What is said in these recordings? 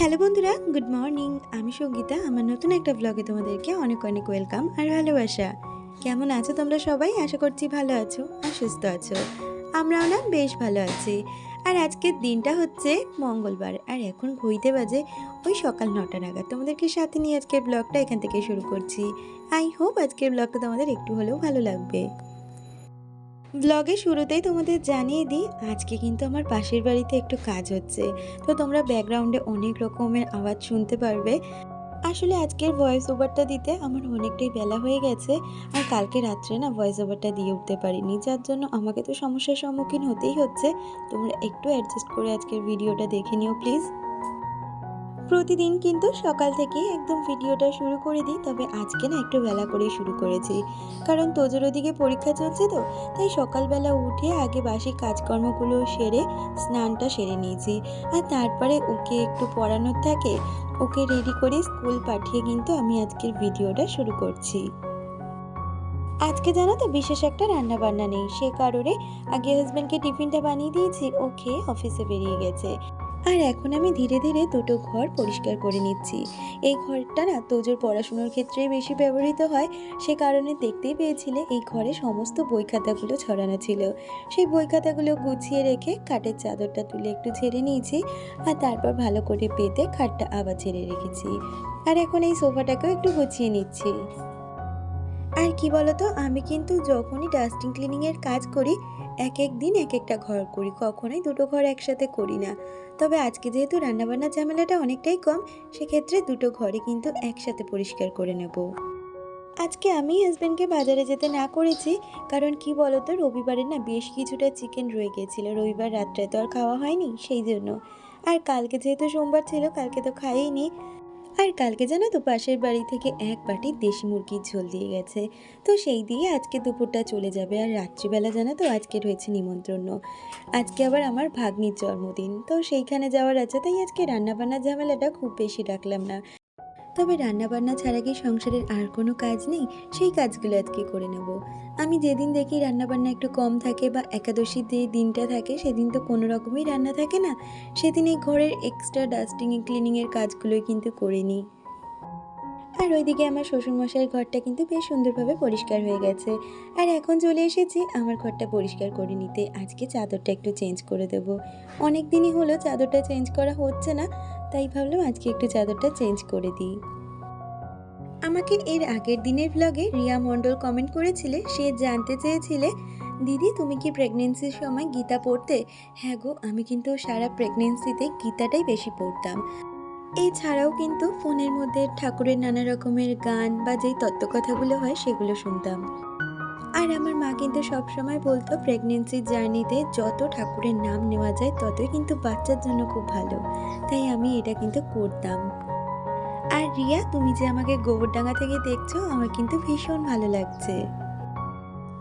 Hello বন্ধুরা, good morning. আমি সঙ্গীতা, আমার নতুন একটা ব্লগে তোমাদেরকে অনেক অনেক ওয়েলকাম আর ভালোবাসা। কেমন আছো তোমরা সবাই? আশা করছি ভালো আছো আর সুস্থ আছো। আমরাও না বেশ ভালো আছি। আর আজকের দিনটা হচ্ছে মঙ্গলবার। আর এখন ঘুইতে বাজে ওই সকাল নটা নাগাদ। তোমাদেরকে সাথে নিয়ে আজকের ব্লগটা এখান থেকে শুরু করছি। আই হোপ আজকের ব্লগটা তোমাদের একটু হলেও ভালো লাগবে। ব্লগের শুরুতেই তোমাদের জানিয়ে দিই, আজকে কিন্তু আমার পাশের বাড়িতে একটু কাজ হচ্ছে। তো তোমরা ব্যাকগ্রাউন্ডে অনেক রকমের আওয়াজ শুনতে পারবে। আসলে আজকের ভয়েস ওভারটা দিতে আমার অনেকটাই বেলা হয়ে গেছে আর কালকে রাত্রে না ভয়েস ওভারটা দিয়ে উঠতে পারিনি। যার জন্য আমাকে তো সমস্যার সম্মুখীন হতেই হচ্ছে। তোমরা একটু অ্যাডজাস্ট করে আজকের ভিডিওটা দেখে নিও প্লিজ প্রতিদিন কিন্তু সকাল থেকে একদম ভিডিওটা শুরু করে দিই, তবে আজকে না একটু বেলা করে শুরু করেছি। কারণ তোজোর ওদিকে পরীক্ষা চলছে তো, তাই সকালবেলা উঠে আগে বাসি কাজকর্মগুলো সেরে স্নানটা সেরে নিয়েছি। আর তারপরে ওকে একটু পড়ানোর থাকে, ওকে রেডি করে স্কুল পাঠিয়ে কিন্তু আমি আজকের ভিডিওটা শুরু করছি। আজকে জানো তো বিশেষ একটা রান্না বান্না নেই, সে কারণে আগে হাজব্যান্ডকে টিফিনটা বানিয়ে দিয়েছি, ও খেয়ে অফিসে বেরিয়ে গেছে। আর এখন আমি ধীরে ধীরে দুটো ঘর পরিষ্কার করে নিচ্ছি। এই ঘরটা না তোজোর পড়াশুনোর ক্ষেত্রে বেশি ব্যবহৃত হয়। সে কারণে দেখতেই পেয়েছিলে এই ঘরে সমস্ত বই খাতাগুলো ছড়ানো ছিল। সেই বই খাতাগুলো গুছিয়ে রেখে খাটের চাদরটা তুলে একটু ঝেড়ে নিয়েছি আর তারপর ভালো করে পেতে খাটটা আবার ঝেড়ে রেখেছি। আর এখন এই সোফাটাকেও একটু গুছিয়ে নিচ্ছি। আর কি বলতো, আমি কিন্তু যখনই ডাস্টিং ক্লিনিংয়ের কাজ করি এক এক দিন এক একটা ঘর করি, কখনোই দুটো ঘর একসাথে করি না। তবে আজকে যেহেতু রান্নাবান্নার ঝামেলাটা অনেকটাই কম, সেক্ষেত্রে দুটো ঘরে কিন্তু একসাথে পরিষ্কার করে নেব। আজকে আমি হাজব্যান্ডকে বাজারে যেতে না করেছি, কারণ কি বলতো, রবিবারে না বেশ কিছুটা চিকেন রয়ে গেছিল। রবিবার রাত্রে তো আর খাওয়া হয়নি, সেই জন্য। আর কালকে যেহেতু সোমবার ছিল, কালকে তো খাইনি আর কালকে জানো তো পাশের বাড়ি থেকে এক বাটি দেশি মুরগির ঝোল দিয়ে গেছে। তো সেই দিয়ে আজকে দুপুরটা চলে যাবে আর রাত্রিবেলা জানো তো আজকে রয়েছে নিমন্ত্রণ। আজকে আবার আমার ভাগ্নির জন্মদিন। তো সেইখানে যাওয়ার আছে, তাই আজকে রান্নাবান্নার ঝামেলাটা খুব বেশি রাখলাম না। তবে রান্নাবান্না ছাড়া কি সংসারের আর কোনো কাজ নেই? সেই কাজগুলো আজকে করে নেব। আমি যেদিন দেখি রান্নাবান্না একটু কম থাকে বা একাদশীর যে দিনটা থাকে, সেদিন তো কোনো রকমই রান্না থাকে না। সেদিন এই ঘরের এক্সট্রা ডাস্টিং ক্লিনিংয়ের কাজগুলোই কিন্তু করে নিই। আর ওইদিকে আমার শ্বশুরমশাইয়ের ঘরটা কিন্তু বেশ সুন্দরভাবে পরিষ্কার হয়ে গেছে। আর এখন চলে এসেছি আমার ঘরটা পরিষ্কার করে নিতে। আজকে চাদরটা একটু চেঞ্জ করে দেব। অনেক দিনই হলো চাদরটা চেঞ্জ করা হচ্ছে না। তাই ভাবলাম আজকে একটু চাদরটা চেঞ্জ করে দিই। আমাকে এর আগের দিনের ব্লগে রিয়া মণ্ডল কমেন্ট করেছিলে, সে জানতে চেয়েছিলে, দিদি, তুমি কি প্রেগনেন্সির সময় গীতা পড়তে? হ্যাঁ গো, আমি কিন্তু সারা প্রেগনেন্সিতে গীতাটাই বেশি পড়তাম। এছাড়াও কিন্তু ফোনের মধ্যে ঠাকুরের নানা রকমের গান বা যেই তত্ত্বকথাগুলো হয় সেগুলো শুনতাম। আর আমার মা কিন্তু সব সময় বলতো প্রেগনেন্সির জার্নিতে যত ঠাকুরের নাম নেওয়া যায়, ততই কিন্তু বাচ্চার জন্য খুব ভালো। তাই আমি এটা কিন্তু করতাম। আর রিয়া, তুমি যে আমাকে গোবরডাঙ্গা থেকে দেখছ, আমার কিন্তু ভীষণ ভালো লাগছে।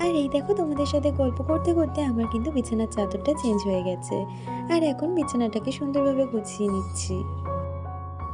আর এই দেখো, তোমাদের সাথে গল্প করতে করতে আমার কিন্তু বিছানার চাদরটা চেঞ্জ হয়ে গেছে। আর এখন বিছানাটাকে সুন্দরভাবে গুছিয়ে নিচ্ছি।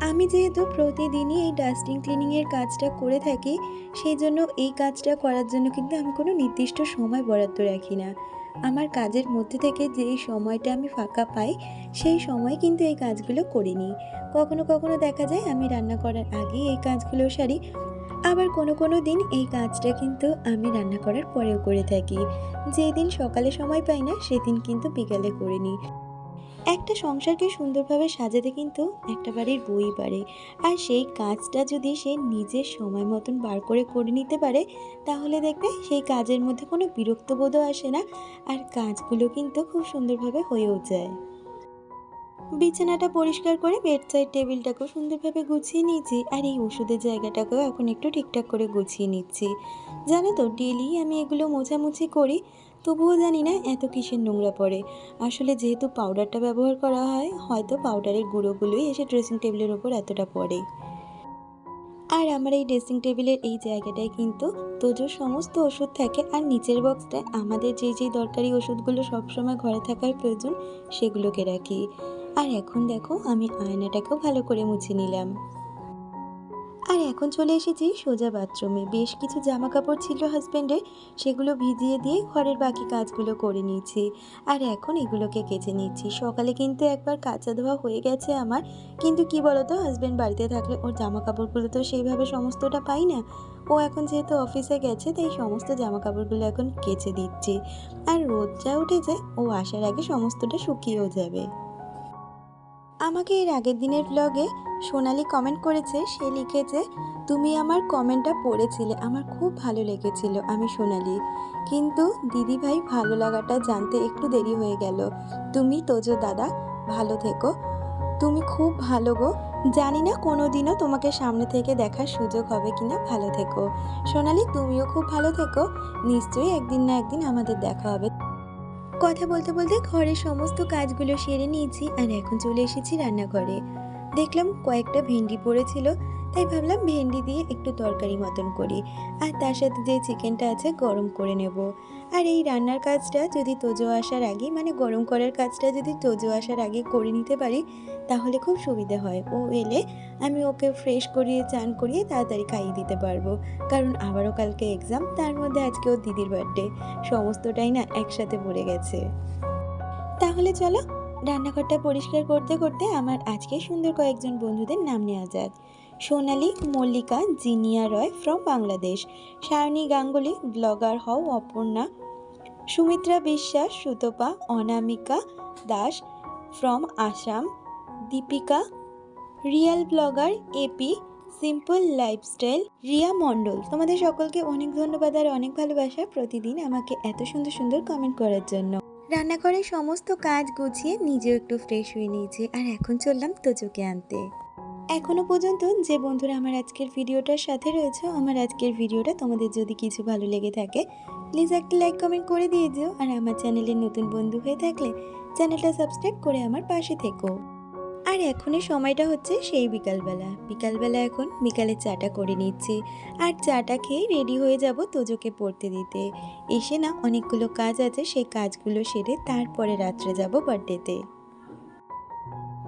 আমি যেহেতু প্রতিদিনই এই ডাস্টিং ক্লিনিংয়ের কাজটা করে থাকি, সেই জন্য এই কাজটা করার জন্য কিন্তু আমি কোনো নির্দিষ্ট সময় বরাদ্দ রাখি না। আমার কাজের মধ্যে থেকে যেই সময়টা আমি ফাঁকা পাই, সেই সময় কিন্তু এই কাজগুলো করে নিই কখনো কখনো দেখা যায় আমি রান্না করার আগেই এই কাজগুলো সারি, আবার কোনো কোনো দিন এই কাজটা কিন্তু আমি রান্না করার পরেও করে থাকি। যেদিন সকালে সময় পাই না, সেদিন কিন্তু বিকালে করে নিই একটা সংসারকে সুন্দরভাবে সাজাতে কিন্তু একটা বাড়ির বই বাড়ে। আর সেই কাজটা যদি সে নিজের সময় মতন বার করে করে নিতে পারে, তাহলে দেখবে সেই কাজের মধ্যে কোনো বিরক্তবোধও আসে না। আর কাজগুলো কিন্তু খুব সুন্দরভাবে হয়েও যায়। বিছানাটা পরিষ্কার করে বেডসাইড টেবিলটাকেও সুন্দরভাবে গুছিয়ে নিয়েছি। আর এই ওষুধের জায়গাটাকেও এখন একটু ঠিকঠাক করে গুছিয়ে নিচ্ছি। জানো তো ডেলি আমি এগুলো মোছামুছি করি। তবুও জানি না এত কিসের নোংরা পড়ে। আসলে যেহেতু পাউডারটা ব্যবহার করা হয়, হয়তো পাউডারের গুঁড়োগুলোই এসে ড্রেসিং টেবিলের ওপর এতটা পড়ে। আর আমার এই ড্রেসিং টেবিলের এই জায়গাটায় কিন্তু তোজোর সমস্ত ওষুধ থাকে আর নিচের বক্সটায় আমাদের যেই যেই দরকারি ওষুধগুলো সবসময় ঘরে থাকার প্রয়োজন, সেগুলোকে রাখি। আর এখন দেখো, আমি আয়নাটাকেও ভালো করে মুছে নিলাম। আর এখন চলে এসেছি সোজা বাথরুমে। বেশ কিছু জামা কাপড় ছিল হাজব্যান্ডের সেগুলো ভিজিয়ে দিয়ে ঘরের বাকি কাজগুলো করে নিয়েছি। আর এখন এগুলোকে কেচে নিচ্ছি। সকালে কিন্তু একবার কাঁচা ধোয়া হয়ে গেছে আমার। কিন্তু কি বলতো হাজব্যান্ড বাড়িতে থাকলে ওর জামা কাপড়গুলো তো সেইভাবে সমস্তটা পাই না। ও এখন যেহেতু অফিসে গেছে, তাই সমস্ত জামা কাপড়গুলো এখন কেচে দিচ্ছি। আর রোদ যা উঠেছে, ও আসার আগে সমস্তটা শুকিয়েও যাবে। আমাকে এর আগের দিনের ব্লগে সোনালি কমেন্ট করেছে, সে লিখেছে, তুমি আমার কমেন্টটা পড়েছিলে, আমার খুব ভালো লেগেছিল, আমি সোনালি। কিন্তু দিদি ভাই ভালো লাগাটা জানতে একটু দেরি হয়ে গেল। তুমি তোজো দাদা, ভালো থেকো। তুমি খুব ভালো গো। জানি না কোনো দিনও তোমাকে সামনে থেকে দেখার সুযোগ হবে কিনা, ভালো থেকো। সোনালি, তুমিও খুব ভালো থেকো। নিশ্চয়ই একদিন না একদিন আমাদের দেখা হবে। কথা বলতে বলতে ঘরের সমস্ত কাজগুলো সেরে নিয়েছি আর এখন চলে এসেছি রান্নাঘরে। দেখলাম কয়েকটা ভেন্ডি পড়েছিল তাই ভাবলাম ভেন্ডি দিয়ে একটু তরকারি মতন করি। আর তার সাথে যে চিকেনটা আছে গরম করে নেব। আর এই রান্নার কাজটা যদি তোজো আসার আগে মানে গরম করার কাজটা যদি তোজো আসার আগে করে নিতে পারি, তাহলে খুব সুবিধে হয়। ও এলে আমি ওকে ফ্রেশ করিয়ে, চান করিয়ে তাড়াতাড়ি খাইয়ে দিতে পারব। কারণ আবারও কালকে এক্সাম তার মধ্যে আজকে ওর দিদির বার্থডে সমস্তটাই না একসাথে পড়ে গেছে। তাহলে চলো, রান্নাঘরটা পরিষ্কার করতে করতে আমার আজকে সুন্দর কয়েকজন বন্ধুদের নাম নেওয়া যাক। সোনালি মল্লিকা জিনিয়া রয় ফ্রম বাংলাদেশ। সায়নী গাঙ্গুলি ব্লগার হও Aparna. Sumitra Biswas, Sutapa, Anamika Das from Assam. Deepika, real blogger AP simple lifestyle Riya Mondal. তোমাদের সকলকে অনেক ধন্যবাদ আর অনেক ভালোবাসা প্রতিদিন আমাকে এত সুন্দর সুন্দর কমেন্ট করার জন্য। রান্নাঘরের সমস্ত কাজ গুছিয়ে নিজেও একটু ফ্রেশ হয়ে নিয়েছি। আর এখন চললাম তোজোকে আনতে। এখনও পর্যন্ত যে বন্ধুরা আমার আজকের ভিডিওটার সাথে রয়েছে, আমার আজকের ভিডিওটা তোমাদের যদি কিছু ভালো লেগে থাকে প্লিজ একটা লাইক কমেন্ট করে দিয়ে দিও। আর আমার চ্যানেলের নতুন বন্ধু হয়ে থাকলে চ্যানেলটা সাবস্ক্রাইব করে আমার পাশে থেকো। আর এখনের সময়টা হচ্ছে সেই বিকালবেলা। বিকালবেলা এখন বিকালে চাটা করে নিচ্ছি। আর চাটা খেয়ে রেডি হয়ে যাব তোজোকে পড়তে দিতে। এসে না অনেকগুলো কাজ আছে, সেই কাজগুলো সেরে তারপরে রাত্রে যাব বার্থডেতে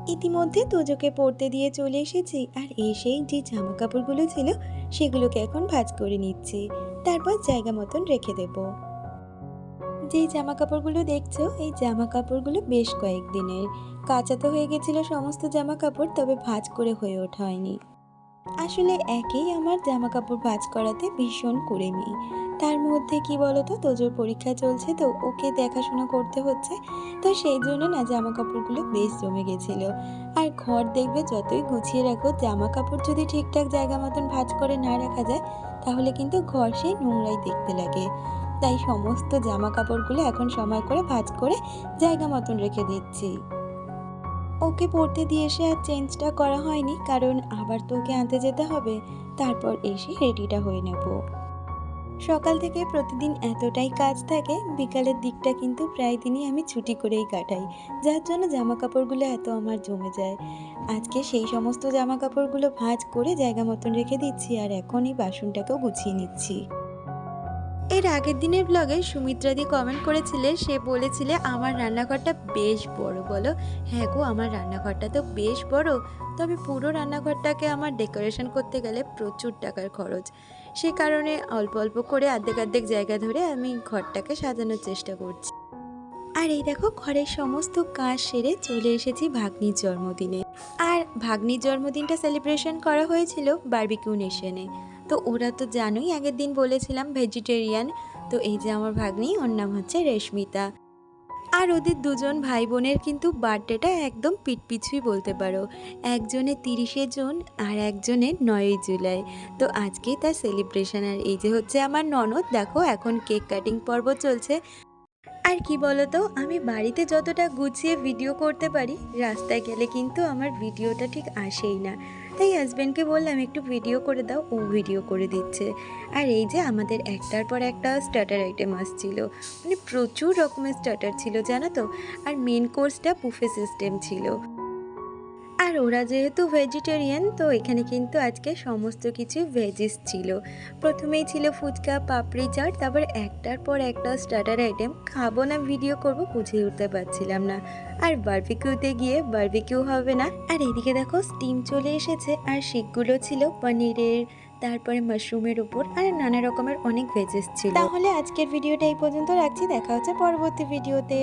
ইতিমধ্যে তোজোকে পড়তে দিয়ে চলে এসেছি আর এসেই যে জামা কাপড়গুলো ছিল সেগুলোকে এখন ভাজ করে নিচ্ছি। তারপর জায়গা মতন রেখে দেব। যেই জামা কাপড়গুলো দেখছ, এই জামা কাপড়গুলো বেশ কয়েকদিনের। কাঁচা তো হয়ে গেছিল সমস্ত জামা কাপড় তবে ভাঁজ করে হয়ে ওঠা হয়নি। আসলে একেই আমার জামা কাপড় ভাঁজ করাতে ভীষণ কুড়েমি। তার মধ্যে কি বলতো, তোজোর পরীক্ষা চলছে তো ওকে দেখাশোনা করতে হচ্ছে, তো সেই জন্য না জামা কাপড়গুলো বেশ জমে গেছিল। আর ঘর দেখবে যতই গুছিয়ে রাখো জামা কাপড় যদি ঠিকঠাক জায়গা মতন ভাঁজ করে না রাখা যায়, তাহলে কিন্তু ঘর সেই নোংরাই দেখতে লাগে। তাই সমস্ত জামা কাপড়গুলো এখন সময় করে ভাঁজ করে জায়গা মতন রেখে দিচ্ছি। ওকে পড়তে দিয়ে এসে আর চেঞ্জটা করা হয়নি, কারণ আবার তো ওকে আনতে যেতে হবে। তারপর এসে রেডিটা হয়ে নেব। সকাল থেকে প্রতিদিন এতটাই কাজ থাকে, বিকালের দিকটা কিন্তু প্রায় দিনই আমি ছুটি করেই কাটাই, যার জন্য জামা কাপড়গুলো এত আমার জমে যায়। আজকে সেই সমস্ত জামা কাপড়গুলো ভাঁজ করে জায়গা মতন রেখে দিচ্ছি, আর এখন এই বাসনটাকেও গুছিয়ে নিচ্ছি। এর আগের দিনের ব্লগে সুমিত্রাদি কমেন্ট করেছিলে, সে বলেছিলে, আমার রান্নাঘরটা বেশ বড়। বলো হ্যাঁ গো, আমার রান্নাঘরটা তো বেশ বড়। তবে পুরো রান্নাঘরটাকে আমার ডেকোরেশন করতে গেলে প্রচুর টাকার খরচ। সে কারণে অল্প অল্প করে আর্ধেক আর্ধেক জায়গা ধরে আমি ঘরটাকে সাজানোর চেষ্টা করছি। আর এই দেখো, ঘরের সমস্ত কাজ সেরে চলে এসেছি ভাগ্নির জন্মদিনে। আর ভাগ্নির জন্মদিনটা সেলিব্রেশন করা হয়েছিল বার্বিকিউ নেশনে তো ওরা তো জানোই, আগের দিন বলেছিলাম ভেজিটেরিয়ান তো এই যে আমার ভাগ্নি, ওর নাম হচ্ছে রেশমিতা। আর ওদের দুজন ভাই বোনের কিন্তু বার্থডেটা একদম পিটপিছুই বলতে পারো। একজনের তিরিশে জুন আর একজনের নয়ই জুলাই। তো আজকেই তার সেলিব্রেশন আর এই যে হচ্ছে আমার ননদ, দেখো এখন কেক কাটিং পর্ব চলছে। আর কি বলতো, আমি বাড়িতে যতটা গুছিয়ে ভিডিও করতে পারি, রাস্তায় গেলে কিন্তু আমার ভিডিওটা ঠিক আসেই না। তাই হাজব্যান্ডকে বললাম, একটু ভিডিও করে দাও। ও ভিডিও করে দিচ্ছে। আর এই যে আমাদের একটার পর একটা স্টার্টার আইটেম আসছিল। মানে প্রচুর রকমের স্টার্টার ছিল, জানো তো? আর মেন কোর্সটা পুফে সিস্টেম ছিল। আর ওরা যেহেতু ভেজিটেরিয়ান তো এখানে কিন্তু আজকে সমস্ত কিছু ভেজিস ছিল। প্রথমেই ছিল ফুচকা, পাপড়ি, চাট, তারপর একটার পর একটা স্টার্টার আইটেম খাব না ভিডিও করব বুঝে উঠতে পারছিলাম না। আর বারবিকিউতে গিয়ে বারবিকিউ হবে না। আর এদিকে দেখো স্টিম চলে এসেছে, আর শিকগুলো ছিল পনিরের, তারপরে মাশরুমের উপর, আর নানা রকমের অনেক ভেজেস ছিল। তাহলে আজকের ভিডিওটা এই পর্যন্ত রাখছি, দেখা হচ্ছে পরবর্তী ভিডিওতে